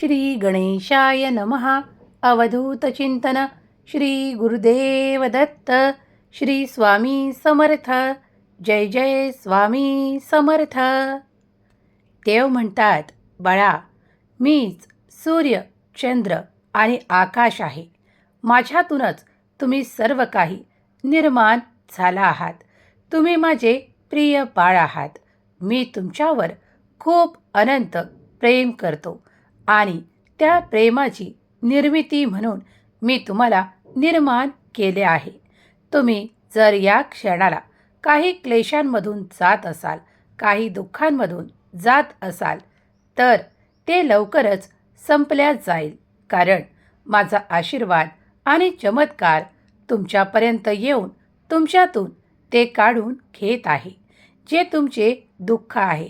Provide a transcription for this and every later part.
श्री गणेशाय नमः अवधूतचिंतन श्री गुरुदेव दत्त। श्री स्वामी समर्थ। जय जय स्वामी समर्थ। देव म्हणतात बाळा मीच सूर्य चंद्र आणि आकाश आहे. माझ्यातूनच तुम्ही सर्व काही निर्माण झाला आहात. तुम्ही माझे प्रिय बाळ आहात. मी तुमच्यावर खूप अनंत प्रेम करतो. आणि त्या प्रेमाची निर्मिती म्हणून मी तुम्हाला निर्माण केले आहे. तुम्ही जर या क्षणाला काही क्लेशांमधून जात असाल काही दुःखांमधून जात असाल तर ते लवकरच संपल्या जाईल. कारण माझा आशीर्वाद आणि चमत्कार तुमच्यापर्यंत येऊन तुमच्यातून ते काढून घेत आहे. जे तुमचे दुःख आहे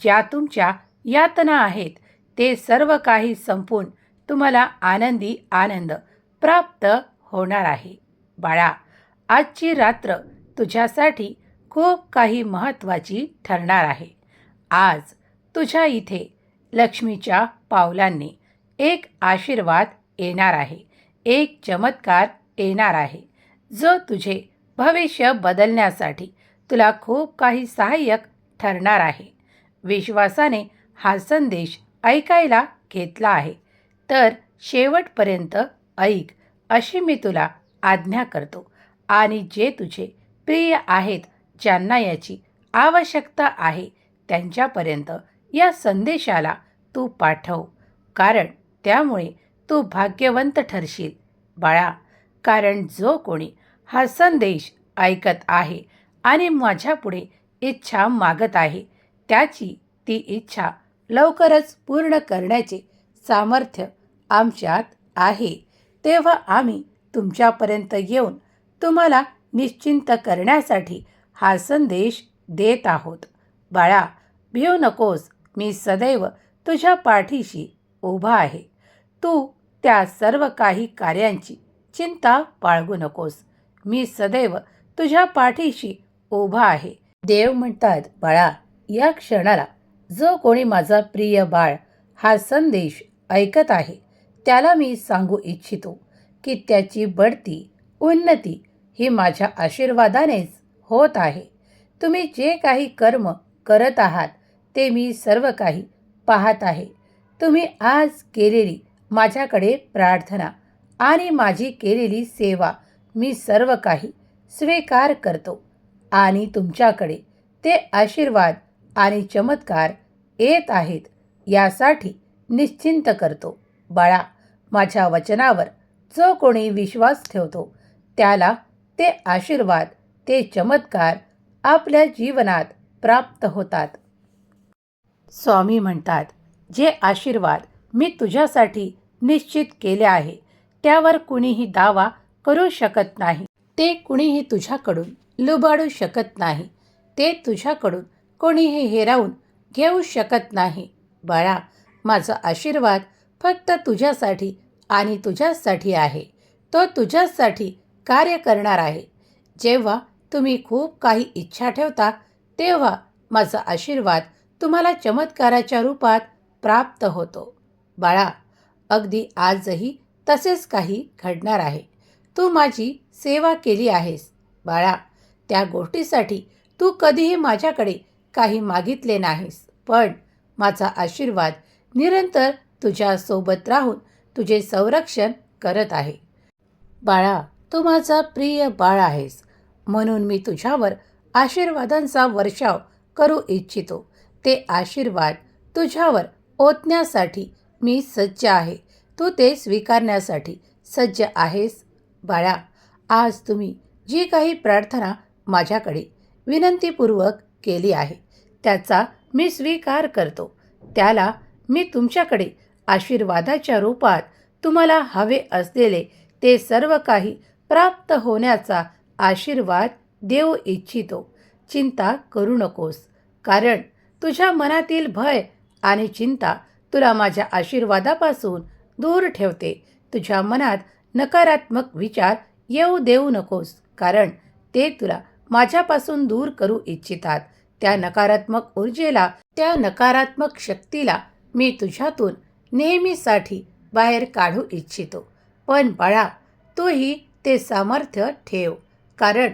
ज्या तुमच्या यातना आहेत ते सर्व काही संपून तुम्हाला आनंदी आनंद प्राप्त होणार आहे. बाळा आजची रात्र तुझ्यासाठी खूप काही महत्त्वाची ठरणार आहे. आज तुझ्या इथे लक्ष्मीच्या पावलांनी एक आशीर्वाद येणार आहे. एक चमत्कार येणार आहे. जो तुझे भविष्य बदलण्यासाठी तुला खूप काही सहाय्यक ठरणार आहे. विश्वासाने हा संदेश ऐकायला घेतला आहे. तर शेवटपर्यंत ऐक अशी मी तुला आज्ञा करतो. आणि जे तुझे प्रिय आहेत ज्यांना याची आवश्यकता आहे त्यांच्यापर्यंत या संदेशाला तू पाठव. कारण त्यामुळे तू भाग्यवंत ठरशील बाळा. कारण जो कोणी हा संदेश ऐकत आहे आणि माझ्यापुढे इच्छा मागत आहे त्याची ती इच्छा लवकरच पूर्ण करण्याचे सामर्थ्य आमच्यात आहे. तेव्हा आम्ही तुमच्यापर्यंत येऊन तुम्हाला निश्चिंत करण्यासाठी हा संदेश देत आहोत. बाळा भिऊ नकोस. मी सदैव तुझ्या पाठीशी उभा आहे. तू त्या सर्व काही कार्यांची चिंता बाळगू नकोस. मी सदैव तुझ्या पाठीशी उभा आहे. देव म्हणतात बाळा या क्षणाला जो कोणी माझा प्रिय बाळ हा संदेश ऐकत आहे त्याला मी सांगू इच्छितो की त्याची बढती उन्नती ही माझ्या आशीर्वादानेच होत आहे. तुम्ही जे काही कर्म करत आहात ते मी सर्व काही पाहत आहे. तुम्ही आज केलेली माझ्याकडे प्रार्थना आणि माझी केलेली सेवा मी सर्व काही स्वीकार करतो आणि तुमच्याकडे ते आशीर्वाद आणि चमत्कार येत आहेत यासाठी निश्चिंत करतो. बाळा माझ्या वचनावर जो कोणी विश्वास ठेवतो त्याला ते आशीर्वाद ते चमत्कार आपल्या जीवनात प्राप्त होतात. स्वामी म्हणतात जे आशीर्वाद मी तुझ्यासाठी निश्चित केले आहे त्यावर कुणीही दावा करू शकत नाही. ते कुणीही तुझ्याकडून लुबाडू शकत नाही. ते तुझ्याकडून कोणीही हेरावून घेऊ शकत नाही. बाळा माझा आशीर्वाद फक्त तुझ्यासाठी आणि तुझ्यासाठी आहे. तो तुझ्यासाठी कार्य करणार आहे. जेव्हा तुम्ही खूप काही इच्छा ठेवता तेव्हा माझा आशीर्वाद तुम्हाला चमत्काराच्या रूपात प्राप्त होतो. बाळा अगदी आजही तसेच काही घडणार आहे. तू माझी सेवा केली आहेस. बाळा त्या गोष्टीसाठी तू कधीही माझ्याकडे काही मागितले नाहीस. पण माझा आशीर्वाद निरंतर तुझ्यासोबत राहून तुझे संरक्षण करत आहे. बाळा तू माझा प्रिय बाळ आहेस. म्हणून मी तुझ्यावर आशीर्वादांचा वर्षाव करू इच्छितो. ते आशीर्वाद तुझ्यावर ओतण्यासाठी मी सज्ज आहे. तू ते स्वीकारण्यासाठी सज्ज आहेस. बाळा आज तुम्ही जी काही प्रार्थना माझ्याकडे विनंतीपूर्वक केली आहे. त्याचा मी स्वीकार करतो. त्याला मी तुमच्याकडे आशीर्वादाच्या रूपात तुम्हाला हवे असलेले ते सर्व काही प्राप्त होण्याचा आशीर्वाद देऊ इच्छितो. चिंता करू नकोस कारण तुझ्या मनातील भय आणि चिंता तुला माझ्या आशीर्वादापासून दूर ठेवते. तुझ्या मनात नकारात्मक विचार येऊ देऊ नकोस कारण ते तुला माझ्यापासून दूर करू इच्छितात. त्या नकारात्मक ऊर्जेला त्या नकारात्मक शक्तीला मी तुझ्यातून नेहमीसाठी बाहेर काढू इच्छितो. पण बाळा तूही ते सामर्थ्य ठेव. कारण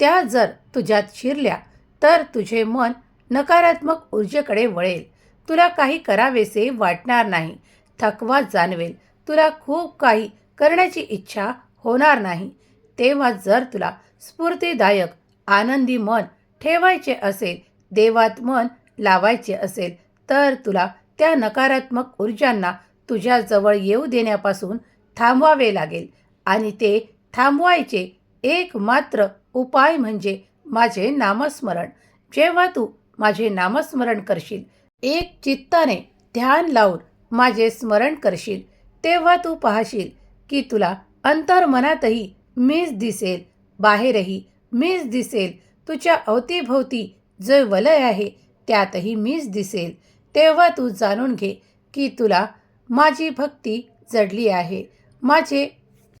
त्या जर तुझ्यात शिरल्या तर तुझे मन नकारात्मक ऊर्जेकडे वळेल. तुला काही करावेसे वाटणार नाही. थकवा जाणवेल. तुला खूप काही करण्याची इच्छा होणार नाही. तेव्हा जर तुला स्फूर्तीदायक आनंदी मन ठेवायचे असेल देवात मन लावायचे असेल तर तुला त्या नकारात्मक ऊर्जांना तुझ्याजवळ येऊ देण्यापासून थांबवावे लागेल. आणि ते थांबवायचे एकमात्र उपाय म्हणजे माझे नामस्मरण. जेव्हा तू माझे नामस्मरण करशील एक चित्ताने ध्यान लावून माझे स्मरण करशील तेव्हा तू पाहशील की तुला अंतर्मनातही मीच दिसेल बाहेरही मीच दिसेल. तुझ्या अवतीभोवती जे वलय आहे त्यातही मीच दिसेल. तेव्हा तू जाणून घे की तुला माझी भक्ती जडली आहे. माझे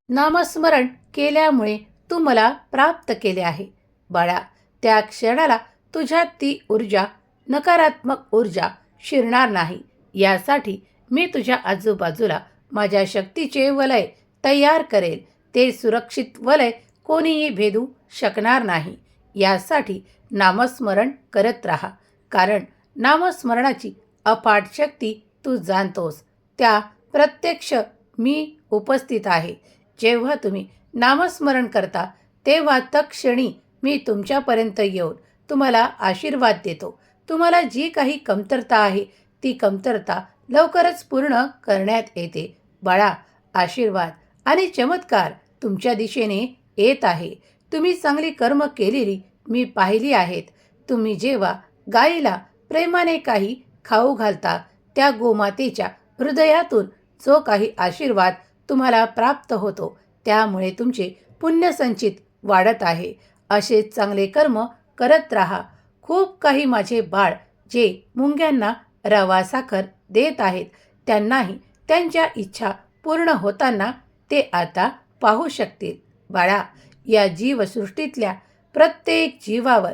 नामस्मरण केल्यामुळे तू मला प्राप्त केले आहे. बाळा त्या क्षणाला तुझ्यात ती ऊर्जा नकारात्मक ऊर्जा शिरणार नाही. यासाठी मी तुझ्या आजूबाजूला माझ्या शक्तीचे वलय तयार करेल. ते सुरक्षित वलय कोणीही भेदू शकणार नाही. यासाठी नामस्मरण करत राहा. कारण नामस्मरणाची अफाट शक्ती तू जाणतोस. त्या प्रत्यक्ष मी उपस्थित आहे. जेव्हा तुम्ही नामस्मरण करता तेव्हा तत्क्षणी मी तुमच्यापर्यंत येऊन तुम्हाला आशीर्वाद देतो. तुम्हाला जी काही कमतरता आहे ती कमतरता लवकरच पूर्ण करण्यात येते. बाळा आशीर्वाद आणि चमत्कार तुमच्या दिशेने येत आहे. तुम्ही चांगली कर्म केलेली मी पाहिली आहेत. तुम्ही जेव्हा गाईला प्रेमाने काही खाऊ घालता त्या गोमातेच्या हृदयातून जो काही आशीर्वाद तुम्हाला प्राप्त होतो त्यामुळे तुमचे पुण्यसंचित वाढत आहे. असे चांगले कर्म करत राहा. खूप काही माझे बाळ जे मुंग्यांना रवा साखर देत आहेत त्यांनाही त्यांच्या इच्छा पूर्ण होताना ते आता पाहू शकतील. बाळा या जीवसृष्टीतल्या प्रत्येक जीवावर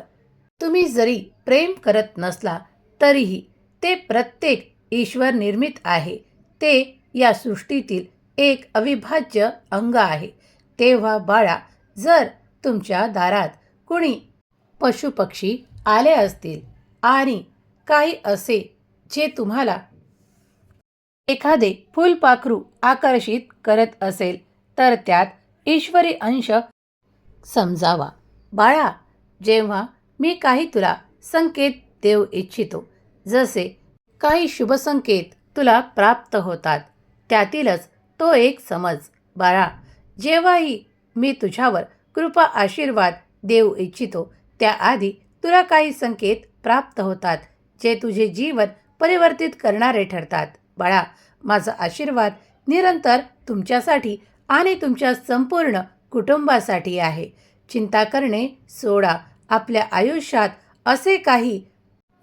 तुम्ही जरी प्रेम करत नसला तरीही ते प्रत्येक ईश्वर निर्मित आहे. ते या सृष्टीतील एक अविभाज्य अंग आहे. तेव्हा बाळा जर तुमच्या दारात कुणी पशुपक्षी आले असतील आणि काही असे जे तुम्हाला एखादे फुलपाखरू आकर्षित करत असेल तर त्यात ईश्वरी अंश समजावा. बाळा जेव्हा मी काही तुला संकेत देऊ इच्छितो जसे काही शुभसंकेत तुला प्राप्त होतात त्यातीलच तो एक समज. बाळा जेव्हाही मी तुझ्यावर कृपा आशीर्वाद देऊ इच्छितो त्याआधी तुला काही संकेत प्राप्त होतात जे तुझे जीवन परिवर्तित करणारे ठरतात. बाळा माझा आशीर्वाद निरंतर तुमच्यासाठी आणि तुमच्या संपूर्ण कुटुंबासाठी आहे. चिंता करणे सोडा. आपल्या आयुष्यात असे काही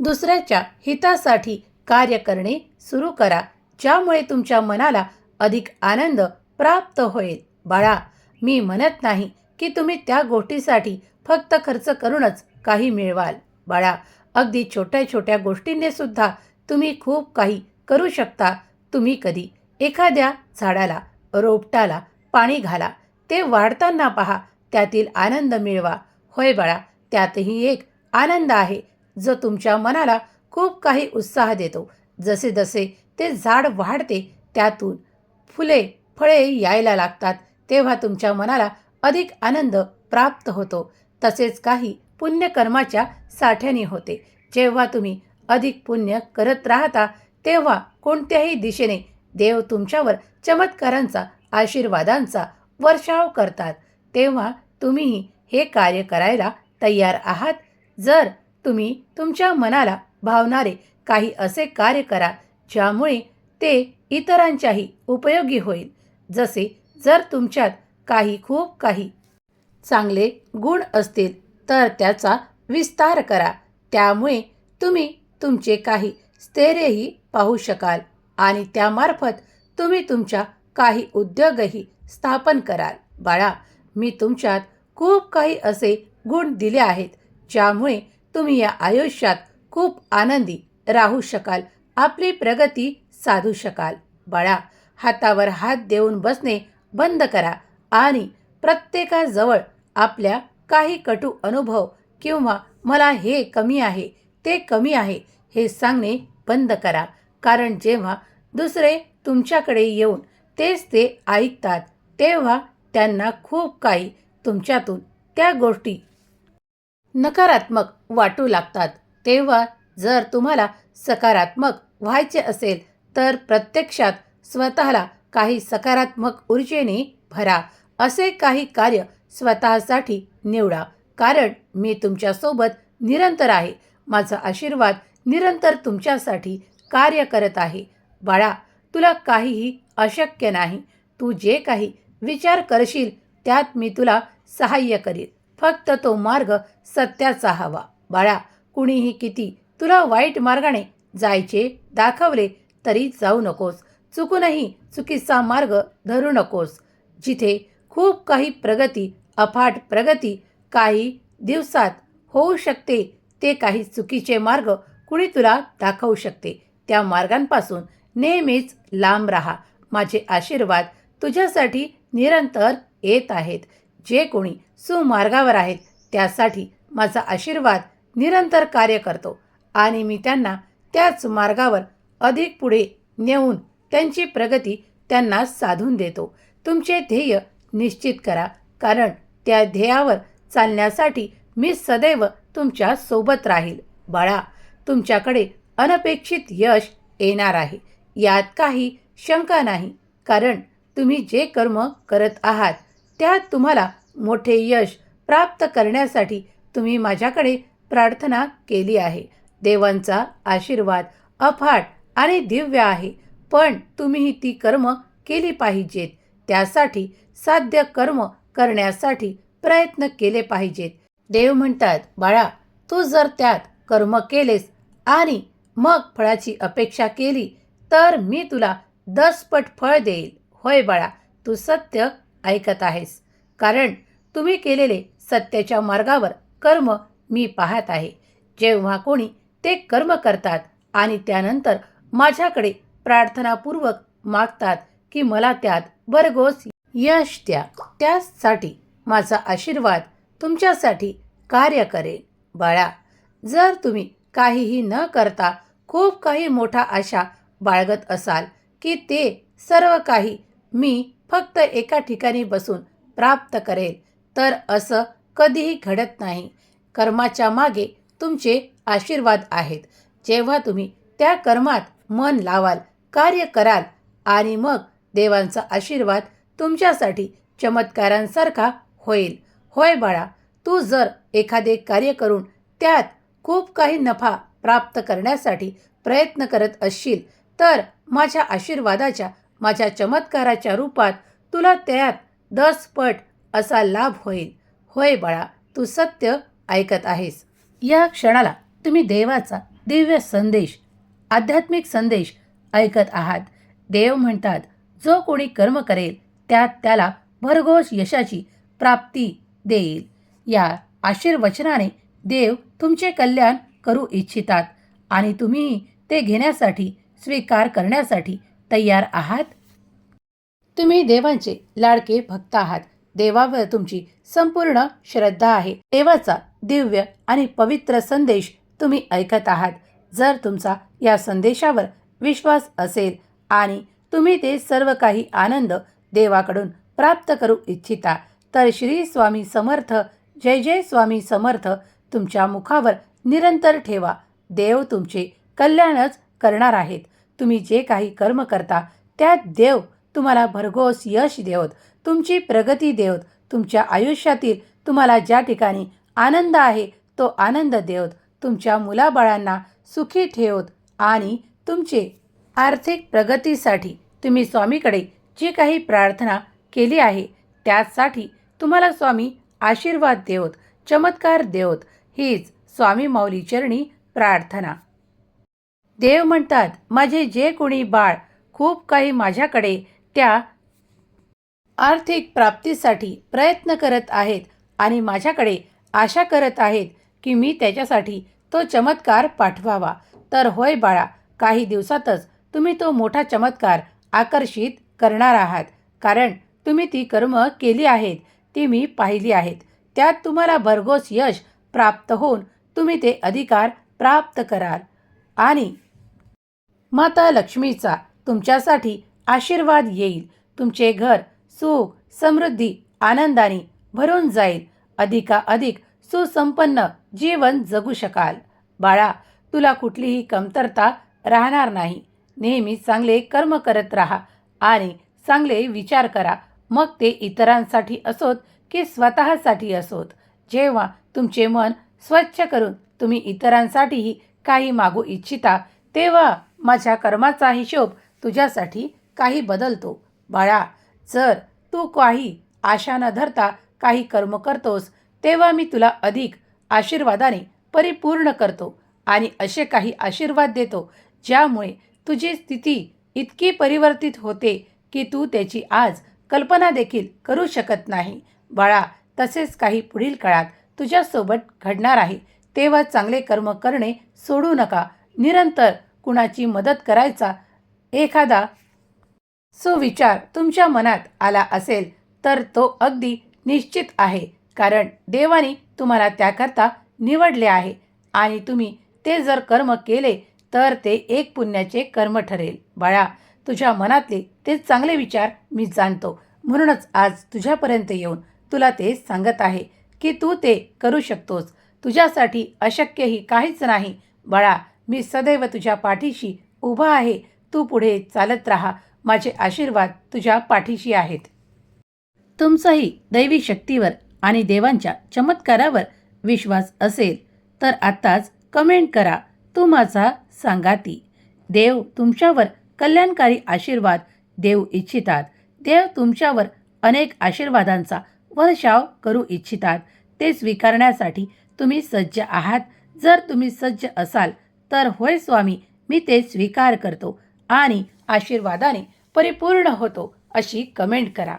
दुसऱ्याच्या हितासाठी कार्य करणे सुरू करा ज्यामुळे तुमच्या मनाला अधिक आनंद प्राप्त होईल. बाळा मी म्हणत नाही की तुम्ही त्या गोष्टीसाठी फक्त खर्च करूनच काही मिळवाल. बाळा अगदी छोट्या छोट्या गोष्टींनी सुद्धा तुम्ही खूप काही करू शकता. तुम्ही कधी एखाद्या झाडाला रोपटाला पाणी घाला. ते वाढताना पहा. त्यातील आनंद मिळवा. होय बाळा त्यातही एक आनंद आहे जो तुमच्या मनाला खूप काही उत्साह देतो. जसे जसे ते झाड वाढते त्यातून फुले फळे यायला लागतात तेव्हा तुमच्या मनाला अधिक आनंद प्राप्त होतो. तसेच काही पुण्यकर्माच्या साठ्याने होते. जेव्हा तुम्ही अधिक पुण्य करत राहता तेव्हा कोणत्याही दिशेने देव तुमच्यावर चमत्कारांचा आशीर्वादांचा वर्षाव करतात. तेव्हा तुम्हीही हे कार्य करायला तयार आहात. जर तुम्ही तुमच्या मनाला भावणारे काही असे कार्य करा ज्यामुळे ते इतरांच्याही उपयोगी होईल. जसे जर तुमच्यात काही खूप काही चांगले गुण असतील तर त्याचा विस्तार करा. त्यामुळे तुम्ही तुमचे काही स्थैर्यही पाहू शकाल आणि त्यामार्फत तुम्ही तुमच्या काही उद्योगही स्थापन कराल. बाळा मी तुमच्यात खूप काही असे गुण दिले आहेत ज्यामुळे तुम्ही या आयुष्यात खूप आनंदी राहू शकाल आपली प्रगती साधू शकाल. बाळा हातावर हात देऊन बसणे बंद करा आणि प्रत्येकाजवळ आपल्या काही कटू अनुभव किंवा मला हे कमी आहे ते कमी आहे हे सांगणे बंद करा. कारण जेव्हा दुसरे तुमच्याकडे येऊन तेच ते ऐकतात. तेव्हा त्यांना खूप काही तुमच्यातून त्या गोष्टी नकारात्मक वाटू लागतात. तेव्हा जर तुम्हाला सकारात्मक व्हायचे असेल तर प्रत्यक्षात स्वतःला काही सकारात्मक ऊर्जेने भरा. असे काही कार्य स्वतःसाठी निवडा. कारण मी तुमच्यासोबत निरंतर आहे. माझा आशीर्वाद निरंतर तुमच्यासाठी कार्य करत आहे. बाळा तुला काहीही अशक्य नाही. तू जे काही विचार करशील त्यात मी तुला सहाय्य करीन. फक्त तो मार्ग सत्याचा हवा. बाळा कुणीही किती तुला वाईट मार्गाने जायचे दाखवले तरी जाऊ नकोस. चुकूनही चुकीचा मार्ग धरू नकोस. जिथे खूप काही प्रगती अफाट प्रगती काही दिवसात होऊ शकते ते काही चुकीचे मार्ग कुणी तुला दाखवू शकते. त्या मार्गांपासून नेहमीच लांब राहा. माझे आशीर्वाद तुझ्यासाठी निरंतर येत आहेत. जे कोणी सुमार्गावर आहेत त्यासाठी माझा आशीर्वाद निरंतर कार्य करतो आणि मी त्यांना त्याच मार्गावर अधिक पुढे नेऊन त्यांची प्रगती त्यांना साधून देतो. तुमचे ध्येय निश्चित करा कारण त्या ध्येयावर चालण्यासाठी मी सदैव तुमच्यासोबत राहील. बाळा तुमच्याकडे अनपेक्षित यश येणार आहे. यात काही शंका नाही. कारण तुम्ही जे कर्म करत आहात त्यात तुम्हाला मोठे यश प्राप्त करण्यासाठी तुम्ही माझ्याकडे प्रार्थना केली आहे. देवांचा आशीर्वाद अफाट आणि दिव्य आहे. पण तुम्हीही ती कर्म केली पाहिजेत. त्यासाठी साध्य कर्म करण्यासाठी प्रयत्न केले पाहिजेत. देव म्हणतात बाळा तू जर त्यात कर्म केलेस आणि मग फळाची अपेक्षा केली तर मी तुला दसपट फळ देईल. होय बाळा तू सत्य ऐकत आहेस. कारण तुम्ही केलेले सत्याच्या मार्गावर कर्म मी पाहत आहे. जेव्हा कोणी ते कर्म करतात आणि त्यानंतर माझ्याकडे प्रार्थनापूर्वक मागतात की मला त्यात भरघोस यश द्या त्यासाठी माझा आशीर्वाद तुमच्यासाठी कार्य करेल. बाळा जर तुम्ही काहीही न करता खूप काही मोठा आशा बाळगत असाल की ते सर्व काही मी फक्त एका ठिकाणी बसून प्राप्त करेल तर असं कधीही घडत नाही. कर्माच्या मागे तुमचे आशीर्वाद आहेत. जेव्हा तुम्ही त्या कर्मात मन लावाल कार्य कराल आणि मग देवांचा आशीर्वाद तुमच्यासाठी चमत्कारांसारखा होईल. होय बाळा तू जर एखादे कार्य करून त्यात खूप काही नफा प्राप्त करण्यासाठी प्रयत्न करत असशील तर माझ्या आशीर्वादाच्या माझ्या चमत्काराच्या रूपात तुला त्यात दस पट असा लाभ होईल. होय बाळा तू सत्य ऐकत आहेस. या क्षणाला तुम्ही देवाचा दिव्य संदेश आध्यात्मिक संदेश ऐकत आहात. देव म्हणतात जो कोणी कर्म करेल त्यात त्याला भरघोस यशाची प्राप्ती देईल. या आशीर्वचनाने देव तुमचे कल्याण करू इच्छितात आणि तुम्ही ते घेण्यासाठी स्वीकार करण्यासाठी तयार आहात? तुम्ही देवांचे लाडके भक्त आहात. देवावर तुमची संपूर्ण श्रद्धा आहे. देवाचा दिव्य आणि पवित्र संदेश तुम्ही ऐकत आहात. जर तुमचा या संदेशावर विश्वास असेल आणि तुम्ही ते सर्व काही आनंद देवाकडून प्राप्त करू इच्छिता तर श्री स्वामी समर्थ जय जय स्वामी समर्थ तुमच्या मुखावर निरंतर ठेवा. देव तुमचे कल्याणच करणार आहेत. तुम्ही जे काही कर्म करता त्यात देव तुम्हाला भरघोस यश देवत तुमची प्रगती देवत तुमच्या आयुष्यातील तुम्हाला ज्या ठिकाणी आनंद आहे तो आनंद देवत तुमच्या मुलाबाळांना सुखी ठेवत आणि तुमचे आर्थिक प्रगतीसाठी तुम्ही स्वामीकडे जी काही प्रार्थना केली आहे त्यासाठी तुम्हाला स्वामी आशीर्वाद देवत चमत्कार देवत. हीच स्वामी माऊली चरणी प्रार्थना. देव म्हणतात माझे जे कोणी बाळ खूप काही माझ्याकडे त्या आर्थिक प्राप्तीसाठी प्रयत्न करत आहेत आणि माझ्याकडे आशा करत आहेत की मी त्याच्यासाठी तो चमत्कार पाठवावा. तर होय बाळा काही दिवसातच तुम्ही तो मोठा चमत्कार आकर्षित करणार आहात कारण तुम्ही ती कर्म केली आहेत ती मी पाहिली आहेत. त्यात तुम्हाला भरघोस यश प्राप्त होऊन तुम्ही ते अधिकार प्राप्त कराल. आणि माता लक्ष्मीचा तुमच्यासाठी आशीर्वाद येईल. तुमचे घर सुख समृद्धी आनंदाने भरून जाईल. अधिकाधिक सुसंपन्न जीवन जगू शकाल. बाळा तुला कुठलीही कमतरता राहणार नाही. नेहमी चांगले कर्म करत राहा आणि चांगले विचार करा. मग ते इतरांसाठी असोत की स्वतःसाठी असोत. जेव्हा तुमचे मन स्वच्छ करून तुम्ही इतरांसाठीही काही मागू इच्छिता तेव्हा माझ्या कर्माचा हिशोब तुझ्यासाठी काही बदलतो. बाळा जर तू काही आशा न धरता काही कर्म करतोस तेव्हा मी तुला अधिक आशीर्वादाने परिपूर्ण करतो आणि असे काही आशीर्वाद देतो ज्यामुळे तुझी स्थिती इतकी परिवर्तित होते की तू त्याची आज कल्पना देखील करू शकत नाही. बाळा तसेच काही पुढील काळात तुझ्यासोबत घडणार आहे तेव्हा चांगले कर्म करणे सोडू नका. निरंतर कुणाची मदत करायचा एखादा सुविचार तुमच्या मनात आला असेल तर तो अगदी निश्चित आहे. कारण देवाने तुम्हाला त्याकरता निवडले आहे आणि तुम्ही ते जर कर्म केले तर ते एक पुण्याचे कर्म ठरेल. बाळा तुझ्या मनातले ते चांगले विचार मी जाणतो. म्हणूनच आज तुझ्यापर्यंत येऊन तुला ते सांगत आहे की तू ते करू शकतोस. तुझ्यासाठी अशक्यही काहीच नाही. बाळा मी सदैव तुझ्या पाठीशी उभा आहे. तू पुढे चालत राहा. माझे आशीर्वाद तुझ्या पाठीशी आहेत. तुमचाही दैवी शक्तीवर आणि देवांच्या चमत्कारावर विश्वास असेल तर आत्ताच कमेंट करा. तू माझा सांगाती. देव तुमच्यावर कल्याणकारी आशीर्वाद देऊ इच्छितात. देव तुमच्यावर अनेक आशीर्वादांचा वर्षाव करू इच्छितात. ते स्वीकारण्यासाठी तुम्ही सज्ज आहात. जर तुम्ही सज्ज असाल तर होय स्वामी मी ते स्वीकार करतो आणि आशीर्वादाने परिपूर्ण होतो अशी कमेंट करा.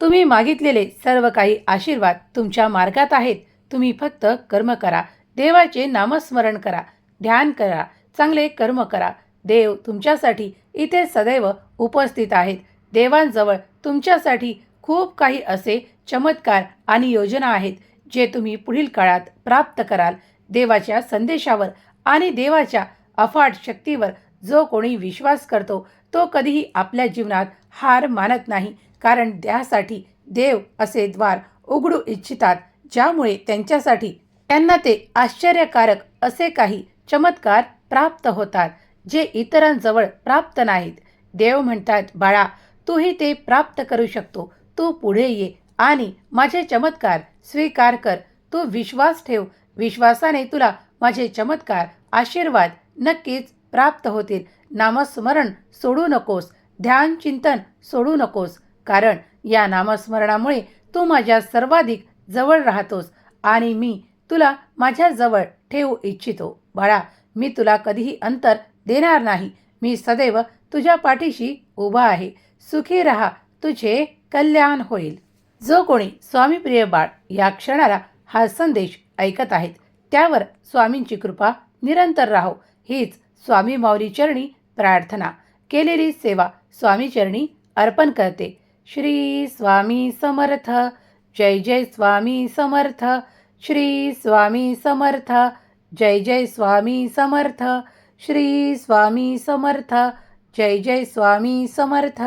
तुम्ही मागितलेले सर्व काही आशीर्वाद तुमच्या मार्गात आहेत. तुम्ही फक्त कर्म करा. देवाचे नामस्मरण करा. ध्यान करा. चांगले कर्म करा. देव तुमच्यासाठी इथे सदैव उपस्थित आहेत. देवांजवळ तुमच्यासाठी खूप काही असे चमत्कार आणि योजना आहेत जे तुम्ही पुढील काळात प्राप्त कराल. देवाच्या संदेशावर आणि देवाच्या अफाट शक्तीवर जो कोणी विश्वास करतो तो कधीही आपल्या जीवनात हार मानत नाही. कारण त्यासाठी देव असे द्वार उघडू इच्छितात ज्यामुळे त्यांच्यासाठी त्यांना ते आश्चर्यकारक असे काही चमत्कार प्राप्त होतात जे इतरांजवळ प्राप्त नाहीत. देव म्हणतात बाळा तूही ते प्राप्त करू शकतो. तू पुढे ये आणि माझे चमत्कार स्वीकार कर. तू विश्वास ठेव. विश्वासाने तुला माझे चमत्कार आशीर्वाद नक्कीच प्राप्त होतील. नामस्मरण सोडू नकोस. ध्यान चिंतन सोडू नकोस. कारण या नामस्मरणामुळे तू माझ्या सर्वाधिक जवळ राहतोस आणि मी तुला माझ्याजवळ ठेवू इच्छितो. बाळा मी तुला कधीही अंतर देणार नाही. मी सदैव तुझ्या पाठीशी उभा आहे. सुखी राहा. तुझे कल्याण होईल. जो कोणी स्वामीप्रिय बाळ या क्षणाला हा संदेश ऐकत आहेत त्यावर स्वामींची कृपा निरंतर राहो. हीच स्वामी माऊलीचरणी प्रार्थना. केलेली सेवा स्वामीचरणी अर्पण करते. श्री स्वामी समर्थ. जय जय स्वामी समर्थ. श्री स्वामी समर्थ. जय जय स्वामी समर्थ. श्री स्वामी समर्थ. जय जय स्वामी समर्थ.